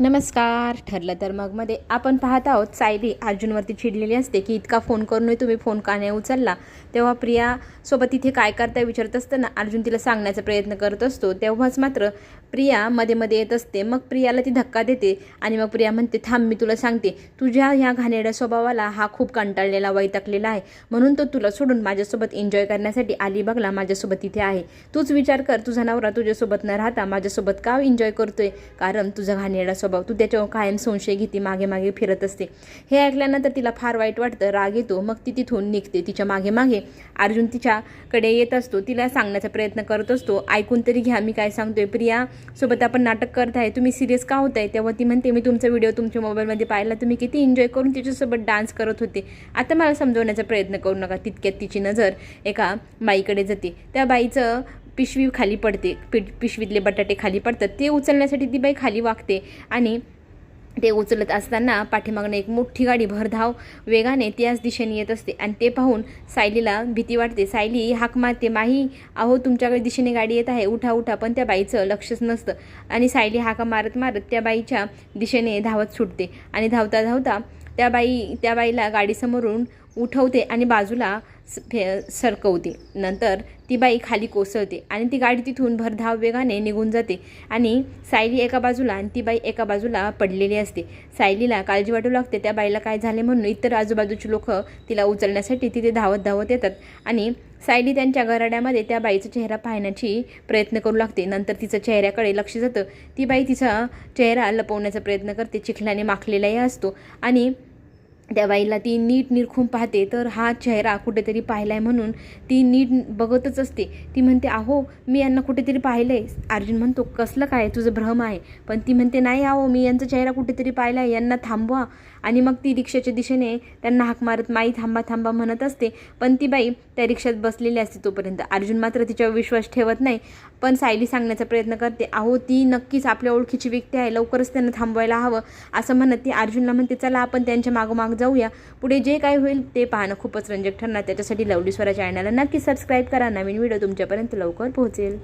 नमस्कार. ठरलं तर मग मध्ये आपण पाहत आहोत. सायली अर्जुनवरती चिडलेली असते की इतका फोन करूनही तुम्ही फोन का नाही उचलला? तेव्हा प्रिया सोबत इथे काय करताय विचारत असताना अर्जुन तिला सांगण्याचा प्रयत्न करत असतो. तेव्हाच मात्र प्रिया मध्ये मध्ये येत असते. मग प्रियाला ती धक्का देते आणि मग प्रिया म्हणते थांब मी तुला सांगते. तुझ्या ह्या घाणेड्या स्वभावाला हा खूप कंटाळलेला वैतकलेला आहे. म्हणून तो तुला सोडून माझ्यासोबत एन्जॉय करण्यासाठी अलिबागला माझ्यासोबत इथे आहे. तूच विचार कर. तुझा नवरा तुझ्यासोबत न राहता माझ्यासोबत का एन्जॉय करतोय? कारण तुझा घाणेरडा स्वभाव तू त्याच्यावर कायम संशय घेते मागे मागे फिरत असते. हे ऐकल्यानंतर तिला फार वाईट वाटतं राग येतो. मग ती तिथून निघते तिच्यामागे मागे. अर्जुन तिच्याकडे येत असतो तिला सांगण्याचा प्रयत्न करत असतो. ऐकून तरी घ्या मी काय सांगतोय. प्रिया सोबत आपण नाटक करत आहे तुम्ही सिरियस का होत आहे तेव्हा ती म्हणते मी तुमचा व्हिडिओ तुमच्या मोबाईलमध्ये पाहिला. तुम्ही किती एन्जॉय करून तिच्यासोबत डान्स करत होते. आता मला समजवण्याचा प्रयत्न करू नका. तितक्यात तिची नजर एका बाईकडे जाते. त्या बाईचं पिशवी खाली पडते पि पिशवीतले बटाटे खाली पडतात ते उचलण्यासाठी ती बाई खाली वागते आणि ते उचलत असताना पाठीमागनं एक मोठी गाडी भरधाव वेगाने त्याच दिशेने येत असते आणि ते पाहून सायलीला भीती वाटते. सायली हाक मारते माही अहो तुमच्याकडे दिशेने गाडी येत आहे उठा उठा पण त्या बाईचं लक्षच नसतं. आणि सायली हाका मारत मारत त्या बाईच्या दिशेने धावत सुटते आणि धावता धावता त्या बाई त्या बाईला गाडीसमोरून उठवते आणि बाजूला स- फे सरकवते. नंतर ती बाई खाली कोसळते आणि ती गाडी तिथून भरधाव वेगाने निघून जाते आणि सायली एका बाजूला आणि ती बाई एका बाजूला पडलेली असते. सायलीला काळजी वाटू लागते. त्या बाईला काय झाले म्हणून इतर आजूबाजूची लोक तिला उचलण्यासाठी तिथे धावत धावत येतात आणि सायली त्यांच्या घराड्यामध्ये त्या बाईचा चेहरा पाहण्याची प्रयत्न करू लागते. नंतर तिचं चेहऱ्याकडे लक्ष जातं. ती बाई तिचा चेहरा लपवण्याचा प्रयत्न करते. चिखलाने माखलेलाही असतो आणि त्या बाईला ती नीट निरखून पाहते. तर हा चेहरा कुठेतरी पाहिलाय म्हणून ती नीट बघतच असते. ती म्हणते अहो मी यांना कुठेतरी पाहिलंय. अर्जुन म्हणतो कसलं काय? तुझं भ्रम आहे. पण ती म्हणते नाही अहो मी यांचा चेहरा कुठेतरी पाहिलाय. यांना थांबवा. आणि मग ती रिक्षाच्या दिशेने त्यांना हाक मारत माई थांबा थांबा म्हणत असते. पण ती बाई त्या रिक्षात बसलेली असते तोपर्यंत. अर्जुन मात्र तिच्यावर विश्वास ठेवत नाही पण सायली सांगण्याचा प्रयत्न करते अहो ती नक्कीच आपल्या ओळखीची व्यक्ती आहे. लवकरच त्यांना थांबवायला हवं. असं म्हणत ती अर्जुनला म्हणते चला आपण त्यांच्या मागोमाग जाऊया. पुढे जे काय होईल ते पाहणं खूपच रंजक ठरणार. त्याच्यासाठी लवली स्वरा चॅनलला नक्की सबस्क्राईब करा. नवीन व्हिडिओ तुमच्यापर्यंत लवकर पोहोचेल.